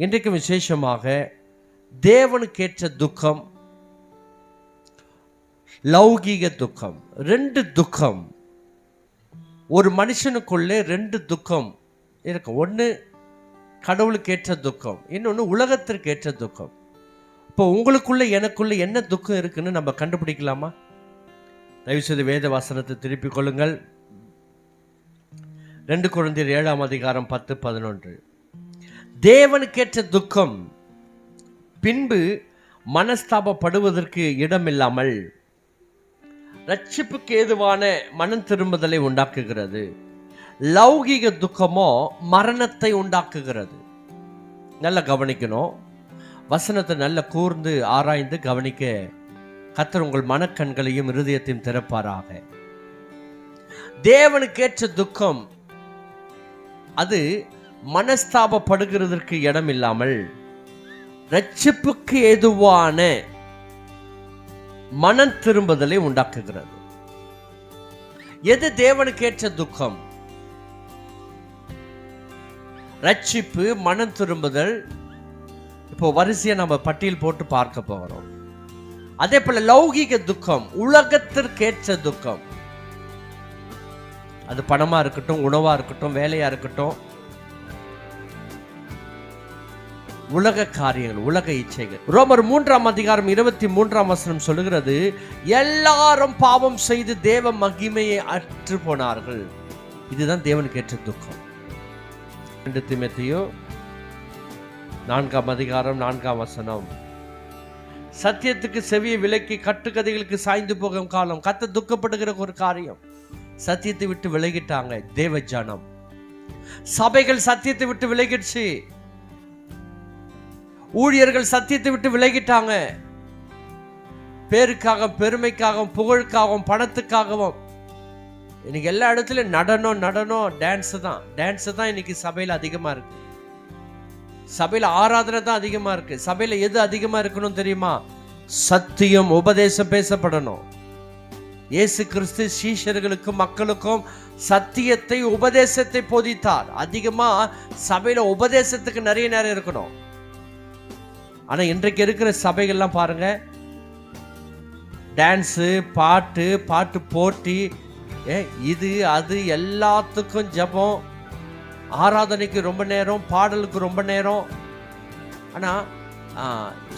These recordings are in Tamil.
இன்றைக்கு விசேஷமாக தேவனுக்கேற்ற துக்கம் லௌகீக துக்கம் ரெண்டு துக்கம். ஒரு மனுஷனுக்குள்ளே ரெண்டு துக்கம் இருக்கும். ஒன்று கடவுளுக்கு ஏற்ற துக்கம் இன்னொன்று உலகத்திற்கு ஏற்ற துக்கம். இப்போ உங்களுக்குள்ளே எனக்குள்ளே என்ன துக்கம் இருக்குன்னு நம்ம கண்டுபிடிக்கலாமா? தயவுசெய்து வேத வசனத்தை திருப்பிக் கொள்ளுங்கள். ரெண்டு குழந்தையர் ஏழாம் அதிகாரம் பத்து பதினொன்று. தேவனுக்கேற்ற துக்கம். பின்பு மனஸ்தாபப்படுவதற்கு இடமில்லாமல் ரட்சிப்புக்கு ஏதுவான மனம் திரும்புதலை உண்டாக்குகிறது. லௌகிக துக்கமோ மரணத்தை உண்டாக்குகிறது. நல்லா கவனிக்கணும். வசனத்தை நல்ல கூர்ந்து ஆராய்ந்து கவனிக்க கத்தர் உங்கள் மனக்கண்களையும் இருதயத்தையும் திறப்பாராக. தேவனுக்கேற்ற துக்கம். அது மனஸ்தாபப்படுகிறதற்கு இடம் இல்லாமல் ரட்சிப்புக்கு ஏதுவான மனம் திரும்புதலை உண்டாக்குகிறது. எது தேவனுக்கேற்ற துக்கம்? ரட்சிப்பு மனம் திரும்புதல். இப்போ வரிசையை நம்ம பட்டியல் போட்டு பார்க்க போகிறோம் அதே போல லௌகீக துக்கம் உலகத்திற்கேற்ற துக்கம். அது பணமா இருக்கட்டும் உணவா இருக்கட்டும் வேலையா இருக்கட்டும் உலக காரியங்கள் உலக இச்சைகள். ரோமர் மூன்றாம் அதிகாரம் இருபத்தி மூன்றாம் வசனம் சொல்லுகிறது எல்லாரும் பாவம் செய்து தேவ மகிமையை அற்று போனார்கள். இதுதான் தேவனுக்கு ஏற்ற துக்கம். ரெண்டு திமேத்தியோ நான்காம் அதிகாரம் நான்காம் வசனம். சத்தியத்துக்கு செவியை விலக்கி கட்டுக்கதைகளுக்கு சாய்ந்து போகும் காலம் கத்த துக்கப்படுகிற ஒரு காரியம். சத்தியத்தை விட்டு விலகிட்டாங்க தேவ ஜனம். சபைகள் சத்தியத்தை விட்டு விலகிடுச்சு. ஊழியர்கள் சத்தியத்தை விட்டு விலகிட்டாங்க. பேருக்காக பெருமைக்காகவும் புகழுக்காகவும் பணத்துக்காகவும். இன்னைக்கு எல்லா இடத்துலயும் நடனம் நடனம் டான்ஸ் தான். டான்ஸ் தான் இன்னைக்கு சபையில அதிகமா இருக்கு. சபையில ஆராதனை தான் அதிகமா இருக்கு. சபையில எது அதிகமா இருக்கணும் தெரியுமா? சத்தியம் உபதேசம் பேசப்படணும். இயேசு கிறிஸ்து சீஷர்களுக்கும் மக்களுக்கும் சத்தியத்தை உபதேசத்தை போதித்தார். அதிகமா சபையில உபதேசத்துக்கு நிறைய நேரம் இருக்கணும். ஆனால் இன்றைக்கு இருக்கிற சபைகள்லாம் பாருங்கள் டான்ஸு பாட்டு பாட்டு போட்டி ஏ இது அது எல்லாத்துக்கும் ஜெபம். ஆராதனைக்கு ரொம்ப நேரம் பாடலுக்கு ரொம்ப நேரம். ஆனால்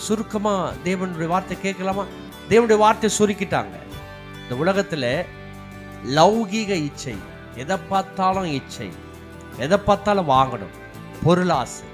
சுருக்கமாக தேவனுடைய வார்த்தை கேட்கலாமா? தேவனுடைய வார்த்தையை சுருக்கிட்டாங்க. இந்த உலகத்தில் லௌகீக இச்சை எதை பார்த்தாலும் இச்சை எதை பார்த்தாலும் வாங்கணும் பொருளாசை.